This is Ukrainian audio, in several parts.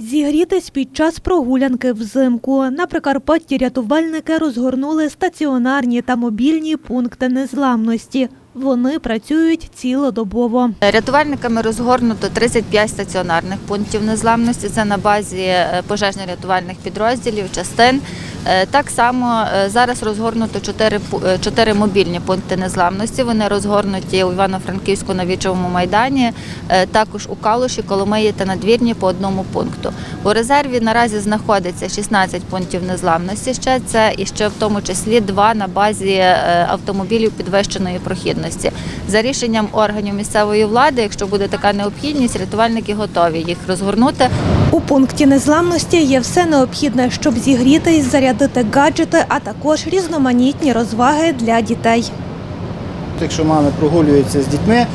Зігрітись під час прогулянки взимку. На Прикарпатті рятувальники розгорнули стаціонарні та мобільні пункти незламності. Вони працюють цілодобово. Рятувальниками розгорнуто 35 стаціонарних пунктів незламності. Це на базі е, пожежно-рятувальних підрозділів, частин. Е, Так само е, зараз розгорнуто 4, 4 мобільні пункти незламності. Вони розгорнуті у Івано-Франківську на Вічовому майдані, е, також у Калуші, Коломиї та Надвірні по одному пункту. У резерві наразі знаходиться 16 пунктів незламності. Ще це і ще в тому числі два на базі е, автомобілів підвищеної прохідності. За рішенням органів місцевої влади, якщо буде така необхідність, рятувальники готові їх розгорнути. У пункті незламності є все необхідне, щоб зігрітись, зарядити гаджети, а також різноманітні розваги для дітей. Якщо мами прогулюються з дітьми,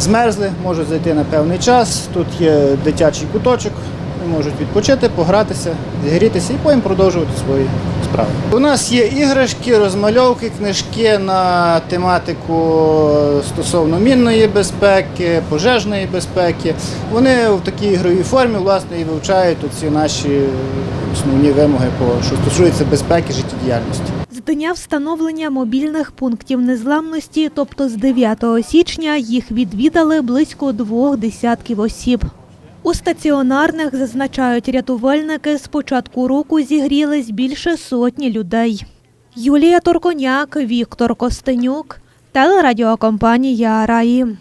змерзли, можуть зайти на певний час. Тут є дитячий куточок, можуть відпочити, погратися, зігрітися і потім продовжувати свої справи. У нас є іграшки, розмальовки, книжки на тематику стосовно мінної безпеки, пожежної безпеки. Вони в такій ігровій формі власне і вивчають ці наші основні вимоги, по- що стосується безпеки життєдіяльності. З дня встановлення мобільних пунктів незламності, тобто з 9 січня, їх відвідали близько двох десятків осіб. У стаціонарних, зазначають рятувальники, з початку року зігрілись більше сотні людей. Юлія Торконяк, Віктор Костенюк, телерадіокомпанія Раї.